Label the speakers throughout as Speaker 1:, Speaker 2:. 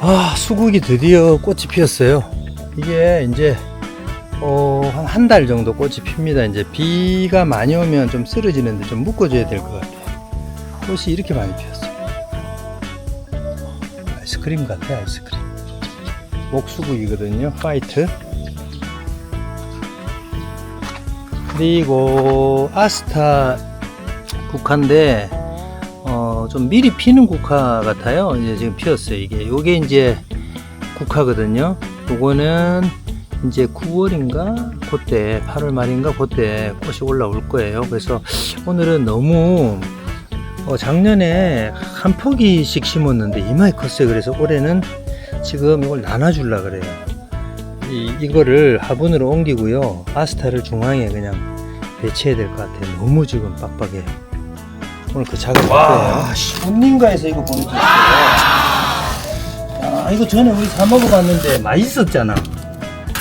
Speaker 1: 아, 수국이 드디어 꽃이 피었어요. 이게 이제 어, 한 한 달 정도 꽃이 핍니다. 이제 비가 많이 오면 좀 쓰러지는데 좀 묶어줘야 될 것 같아요. 꽃이 이렇게 많이 피었어요. 아이스크림 같아, 아이스크림. 목수국이거든요. 화이트. 그리고 아스타 국화인데 어, 좀 미리 피는 국화 같아요. 이제 지금 피었어요. 이게 요게 이제 국화거든요. 요거는 이제 9월인가 그때 8월 말인가 그때 꽃이 올라올 거예요. 그래서 오늘은 너무 어, 작년에 한 포기씩 심었는데 이마에 컸어요. 그래서 올해는 지금 이걸 나눠주려 그래요. 이, 이거를 화분으로 옮기고요. 아스타를 중앙에 그냥 배치해야 될 것 같아요. 너무 지금 빡빡해요. 오늘 그 작업 와, 손님가에서 이거 보내주셨어요. 아, 이거 전에 우리 사 먹어봤는데 맛있었잖아.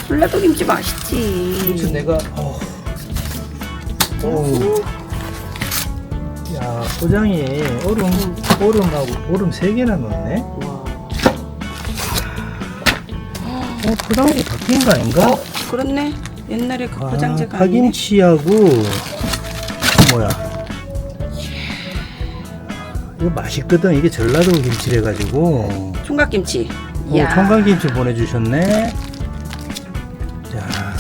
Speaker 2: 블레도 김치 맛있지.
Speaker 1: 그래서 내가 어, 어, 야 포장이 얼음 얼음하고 얼음 세 개나 넣었네.
Speaker 2: 와.
Speaker 1: 어, 포장이 바뀐 거 아닌가?
Speaker 2: 어, 그렇네. 옛날에 그 포장재가
Speaker 1: 아,
Speaker 2: 아니네.
Speaker 1: 파김치하고 뭐야? 이거 맛있거든. 이게 전라도 김치래 가지고.
Speaker 2: 총각김치.
Speaker 1: 오,
Speaker 2: 이야.
Speaker 1: 청강김치 보내주셨네. 자,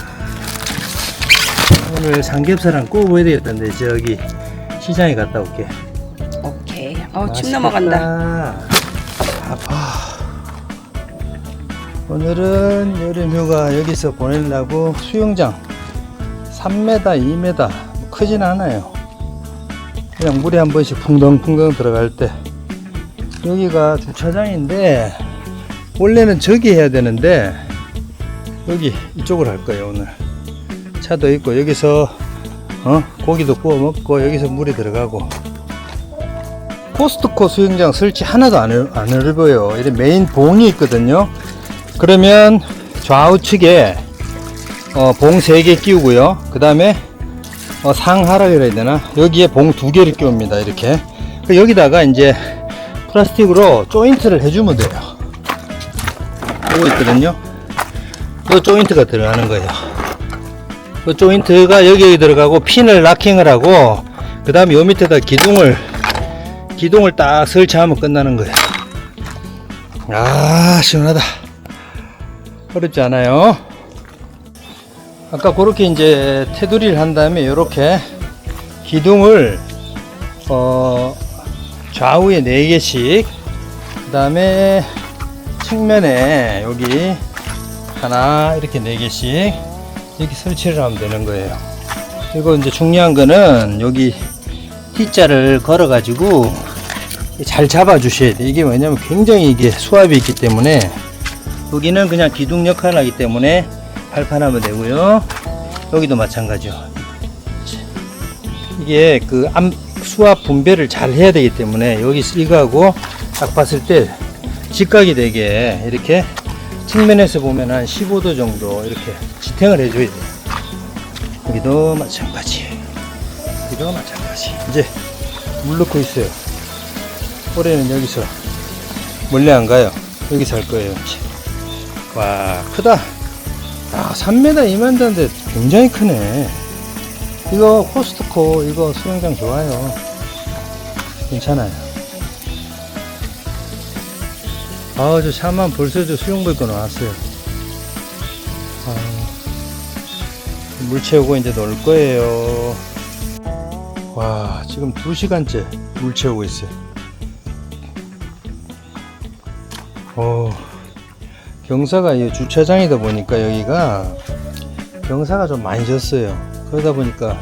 Speaker 1: 오늘 삼겹살랑 구워야 되겠던데 저기 시장에 갔다 올게.
Speaker 2: 오케이. 어, 침. 넘어간다.
Speaker 1: 아파. 오늘은 여름 휴가 여기서 보내려고 수영장 3m, 2m 크진 않아요. 그냥 물에 한 번씩 풍덩풍덩 들어갈 때 여기가 주차장인데 원래는 저기 해야 되는데 여기 이쪽으로 할 거예요 오늘 차도 있고 여기서 어 고기도 구워 먹고 여기서 물에 들어가고 코스트코 수영장 설치 하나도 안, 넓- 안 넓어요. 이런 메인 봉이 있거든요. 그러면 좌우측에 어, 봉 3개 끼우고요. 그 다음에 어, 상하라 그래야 되나? 여기에 봉 두 개를 끼웁니다. 이렇게. 그 여기다가 이제 플라스틱으로 조인트를 해주면 돼요. 이거 있거든요. 이 조인트가 들어가는 거예요. 그 조인트가 여기에 들어가고 핀을 락킹을 하고 그 다음에 요 밑에다 기둥을 기둥을 딱 설치하면 끝나는 거예요. 아, 시원하다. 어렵지 않아요. 아까 그렇게 이제 테두리를 한 다음에 이렇게 기둥을 어, 좌우에 4개씩 그 다음에 측면에 여기 하나 이렇게 4개씩 이렇게 설치를 하면 되는 거예요. 그리고 이제 중요한 거는 여기 T자를 걸어 가지고 잘 잡아 주셔야 돼 이게 왜냐면 굉장히 이게 수압이 있기 때문에 여기는 그냥 기둥 역할을 하기 때문에 발판하면 되고요. 여기도 마찬가지요. 이게 그 암, 수압 분배를 잘 해야 되기 때문에 여기 이거하고 딱 봤을 때 직각이 되게 이렇게 측면에서 보면 한 15도 정도 이렇게 지탱을 해줘야 돼요. 여기도 마찬가지. 여기도 마찬가지. 이제 물 넣고 있어요. 올해는 여기서 멀리 안 가요. 여기서 할 거예요. 와 크다 아 3m 2만인데 굉장히 크네. 이거 코스트코 이거 수영장 좋아요. 괜찮아요. 아저 샤만 벌써 저 수영복 입고 나왔어요. 아, 물 채우고 이제 놀 거예요. 와 지금 2시간째 물 채우고 있어요. 어, 경사가 이 주차장이다 보니까 여기가 경사가 좀 많이 졌어요. 그러다 보니까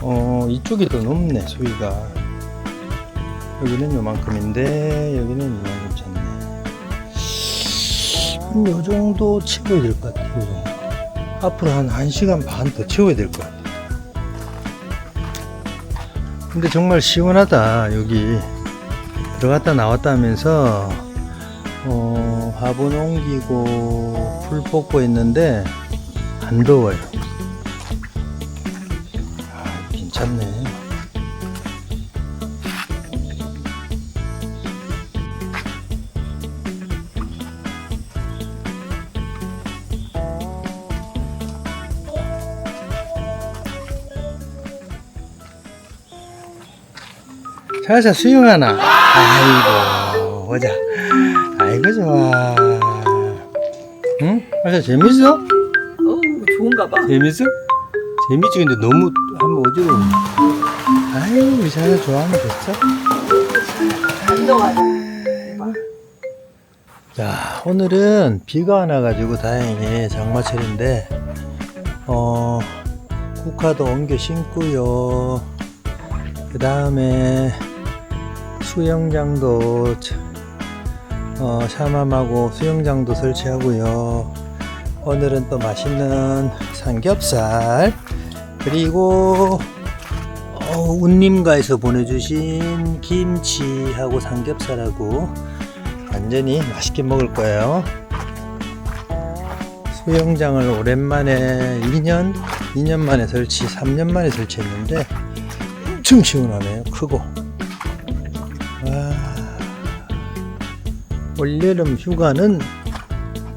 Speaker 1: 어, 이쪽이 더 높네 수위가. 여기는 요만큼인데 여기는 이만큼 찼네. 한요 정도 채워야 될 것 같아요. 앞으로 한 1시간 반 더 채워야 될 것 같아요. 근데 정말 시원하다 여기 들어갔다 나왔다 하면서 어, 화분 옮기고 풀 뽑고 있는데 안 더워요. 아, 괜찮네. 자자 수영하나 아이고 보자 아이고 좋아 응? 자자 재밌어?
Speaker 2: 어우 좋은가 봐.
Speaker 1: 재밌어? 재밌지 근데 너무 한번 어지러워 아이고 우리 자자 좋아하면 됐어? 자 오늘은 비가 안 와가지고 다행히 장마철인데 어 국화도 옮겨 심고요 그 다음에 수영장도 차- 어, 샤맘하고 수영장도 설치하고요 오늘은 또 맛있는 삼겹살 그리고 어, 운님가에서 보내주신 김치하고 삼겹살하고 완전히 맛있게 먹을 거예요. 수영장을 오랜만에 2년, 2년 만에 설치, 3년 만에 설치했는데 엄청 시원하네요. 크고. 올여름 휴가는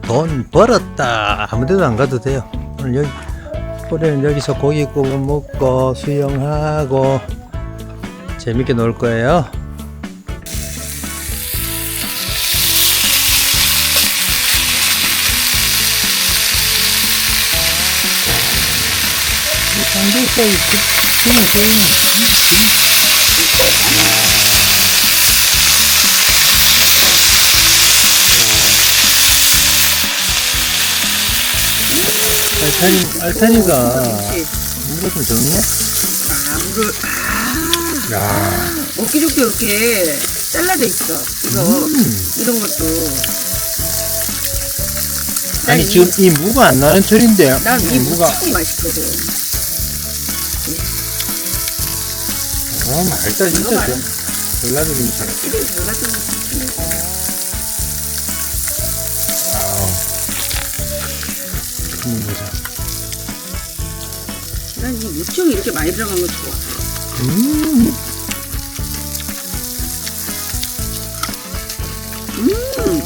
Speaker 1: 돈 벌었다. 아무데도 안 가도 돼요. 오늘 여기, 올해는 여기서 고기 구워 먹고 수영하고 재밌게 놀 거예요. 삼겹살이 튀 알타리, 알타리가 무가 좀 적네?
Speaker 2: 아 물을
Speaker 1: 야,
Speaker 2: 먹기 좋게 이렇게 잘라져 있어. 이거
Speaker 1: 음.
Speaker 2: 이런 것도.
Speaker 1: 아니
Speaker 2: 난
Speaker 1: 지금 이 무가 안 나는 철인데
Speaker 2: 난이
Speaker 1: 이 무가
Speaker 2: 무가 맛있거든.
Speaker 1: 어 말다 진짜 좀 전라도 김치
Speaker 2: 이게 달라져.
Speaker 1: 아우 한번 보자
Speaker 2: 무청이 이렇게 많이 들어간 거 좋아.
Speaker 1: 음
Speaker 2: 음,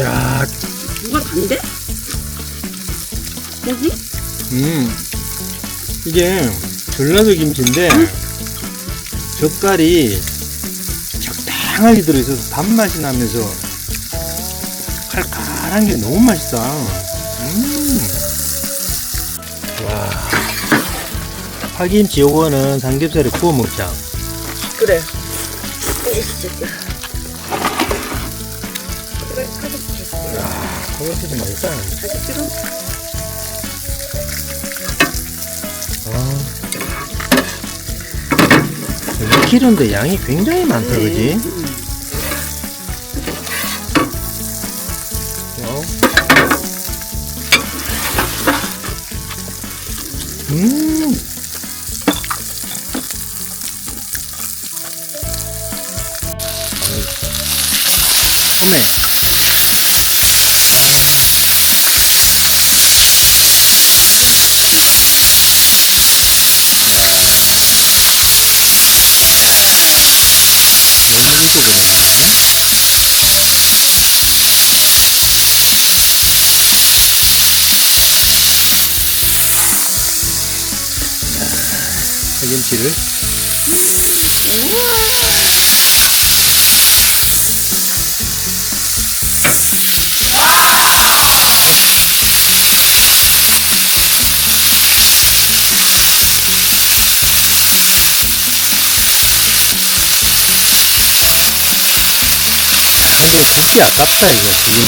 Speaker 1: 야,
Speaker 2: 무가 단데? 뭐지?
Speaker 1: 음 이게 전라도 김치인데 젓갈이 적당하게 들어있어서 단맛이 나면서 칼칼한 게 너무 맛있다 파김치 요거는 삼겹살에 구워 먹자
Speaker 2: 그래. 그래, 가서
Speaker 1: 그것도 맛있다
Speaker 2: 찍어.
Speaker 1: 아. 2kg인데 양이 굉장히 많다 그지? 파김치를 아, 이거 진짜 아깝다 이거. 지금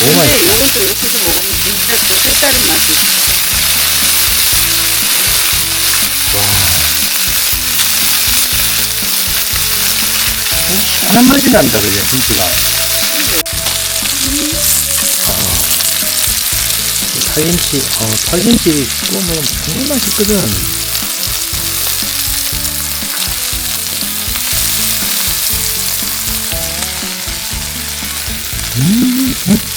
Speaker 1: 너무
Speaker 2: 근데 이것도 이렇게 해서 먹으면 진짜 그 색다른 맛이 있어.
Speaker 1: 시원한 맛이 난다 그죠 김치가. 아, 파김치 어, 파김치 구워 먹으면 정말 맛있거든 음. 와.